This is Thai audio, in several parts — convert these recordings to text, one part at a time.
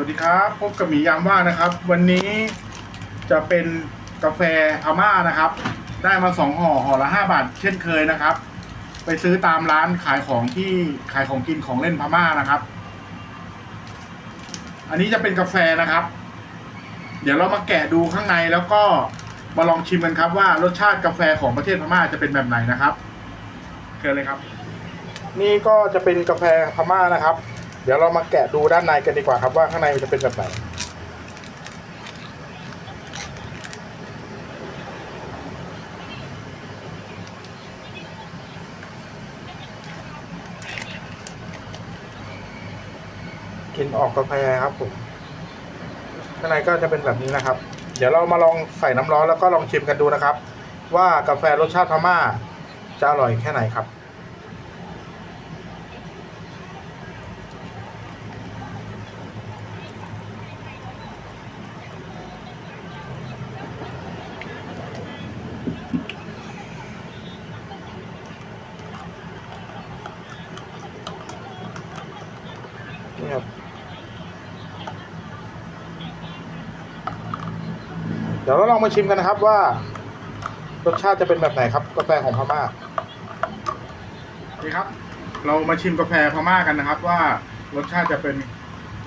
วัสดีครับพบกับหมียามว่างนะครับ วันนี้จะเป็นกาแฟอาม่านะครับ ได้มาสองห่อห่อละห้าบาท เช่นเคยนะครับ ไปซื้อตามร้านขายของที่ขายของกินของเล่นพม่านะครับ อันนี้จะเป็นกาแฟนะครับ เดี๋ยวเรามาแกะดูข้างในแล้วก็มาลองชิมกันครับว่ารสชาติกาแฟของประเทศพม่าจะเป็นแบบไหนนะครับเชิญเลยครับ นี่ก็จะเป็นกาแฟพม่านะครับ ดี๋ยวเรามาแกะดูด้านในกันดีกว่าครับว่าข้างในมันจะเป็นแบบไหนกินออกกาแฟครับผมข้างในก็จะเป็นแบบนี้นะครับ เดี๋ยวเรามาลองใส่น้ำร้อนแล้วก็ลองชิมกันดูนะครับ ว่ากาแฟรสชาติพม่าจะอร่อยแค่ไหนครับ นี่ครับเดี๋ยวเราลองมาชิมกันนะครับว่ารสชาติจะเป็นแบบไหนครับกาแฟของพม่านี่ครับ เรามาชิมกาแฟพม่ากันนะครับ ว่ารสชาติจะเป็น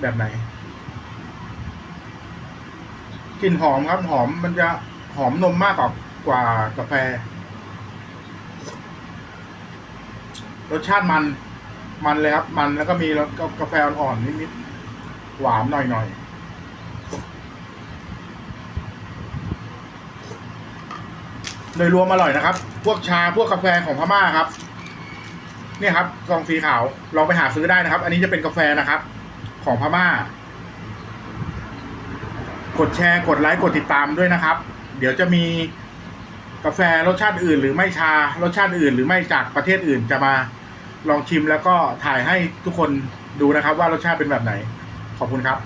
แบบไหนกลิ่นหอมครับหอมมันจะหอมนมมากกว่ากว่ากาแฟ รสชาติมัน มันเลยครับ มันแล้วก็มีรสกาแฟอ่อนๆนิดๆหวานหน่อยๆโดยรวมอร่อยนะครับ พวกชาพวกกาแฟของพม่าครับ เนี่ยครับซองสีขาวลองไปหาซื้อได้นะครับ อันนี้จะเป็นกาแฟนะครับ ของพม่า กดแชร์กดไลค์กดติดตามด้วยนะครับ เดี๋ยวจะมีกาแฟรสชาติอื่น หรือไม่ชารสชาติอื่น หรือไม่จากประเทศอื่นจะมา ลองชิมแล้วก็ถ่ายให้ทุกคนดูนะครับว่ารสชาติเป็นแบบไหน ขอบคุณครับ